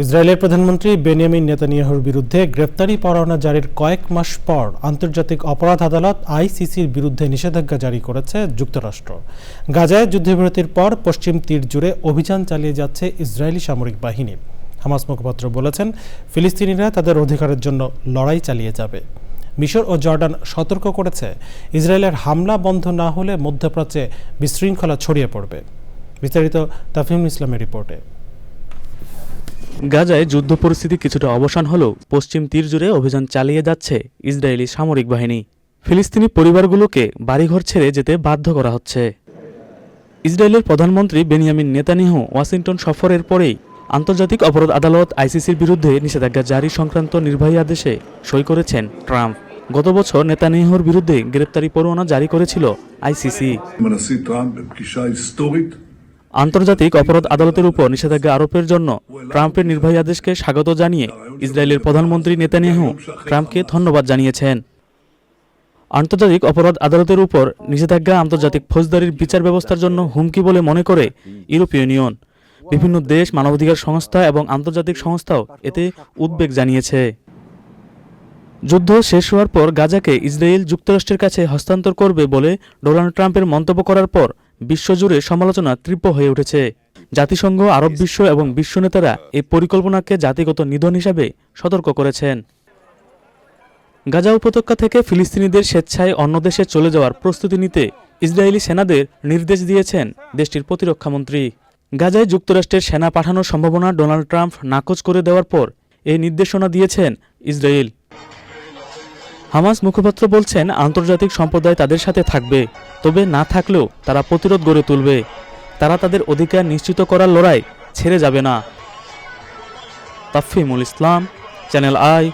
ইসরায়েলের প্রধানমন্ত্রী বেনিয়ামিন নেতানিয়াহুর বিরুদ্ধে গ্রেপ্তারি পরোয়ানা জারির কয়েক মাস পর আন্তর্জাতিক অপরাধ আদালত আইসিসির বিরুদ্ধে নিষেধাজ্ঞা জারি করেছে যুক্তরাষ্ট্র। গাজায় যুদ্ধবিরতির পর পশ্চিম তীর জুড়ে অভিযান চালিয়ে যাচ্ছে ইসরায়েলি সামরিক বাহিনী। হামাস মুখপাত্র বলেছেন, ফিলিস্তিনিরা তাদের অধিকারের জন্য লড়াই চালিয়ে যাবে। মিশর ও জর্ডান সতর্ক করেছে, ইসরায়েলের হামলা বন্ধ না হলে মধ্যপ্রাচ্যে বিশৃঙ্খলা ছড়িয়ে পড়বে। বিস্তারিত তাফিম ইসলামের রিপোর্টে। গাজায় যুদ্ধ পরিস্থিতি কিছুটা অবসান হলেও পশ্চিম তীর জুড়ে অভিযান চালিয়ে যাচ্ছে ইসরায়েলি সামরিক বাহিনী। ফিলিস্তিনি পরিবারগুলোকে বাড়িঘর ছেড়ে যেতে বাধ্য করা হচ্ছে। ইসরায়েলের প্রধানমন্ত্রী বেনিয়ামিন নেতানিয়াহু ওয়াশিংটন সফরের পরেই আন্তর্জাতিক অপরাধ আদালত আইসিসির বিরুদ্ধে নিষেধাজ্ঞা জারি সংক্রান্ত নির্বাহী আদেশে সই করেছেন ট্রাম্প। গত বছর নেতানিয়াহুর বিরুদ্ধে গ্রেপ্তারি পরোয়ানা জারি করেছিল আইসিসি। আন্তর্জাতিক অপরাধ আদালতের উপর নিষেধাজ্ঞা আরোপের জন্য ট্রাম্পের নির্বাহী আদেশকে স্বাগত জানিয়ে ইসরায়েলের প্রধানমন্ত্রী নেতানিয়াহু ট্রাম্পকে ধন্যবাদ জানিয়েছেন। আন্তর্জাতিক অপরাধ আদালতের উপর নিষেধাজ্ঞা আন্তর্জাতিক ফৌজদারির বিচার ব্যবস্থার জন্য হুমকি বলে মনে করে ইউরোপীয় ইউনিয়ন। বিভিন্ন দেশ মানবাধিকার সংস্থা এবং আন্তর্জাতিক সংস্থাও এতে উদ্বেগ জানিয়েছে। যুদ্ধ শেষ হওয়ার পর গাজাকে ইসরায়েল যুক্তরাষ্ট্রের কাছে হস্তান্তর করবে বলে ডোনাল্ড ট্রাম্পের মন্তব্য করার পর বিশ্বজুড়ে সমালোচনা তীব্র হয়ে উঠেছে। জাতিসংঘ, আরব বিশ্ব এবং বিশ্ব নেতারা এই পরিকল্পনাকে জাতিগত নিধন হিসাবে সতর্ক করেছেন। গাজা উপত্যকা থেকে ফিলিস্তিনিদের স্বেচ্ছায় অন্য দেশে চলে যাওয়ার প্রস্তুতি নিতে ইসরায়েলি সেনাদের নির্দেশ দিয়েছেন দেশটির প্রতিরক্ষামন্ত্রী গাজায় যুক্তরাষ্ট্রের সেনা পাঠানোর সম্ভাবনা ডোনাল্ড ট্রাম্প নাকচ করে দেওয়ার পর এই নির্দেশনা দিয়েছেন ইসরায়েল। হামাস মুখপাত্র বলছেন, আন্তর্জাতিক সম্প্রদায় তাদের সাথে থাকবে, তবে না থাকলেও তারা প্রতিরোধ গড়ে তুলবে। তারা তাদের অধিকার নিশ্চিত করার লড়াই ছেড়ে যাবে না। তাফিমুল ইসলাম, চ্যানেল আই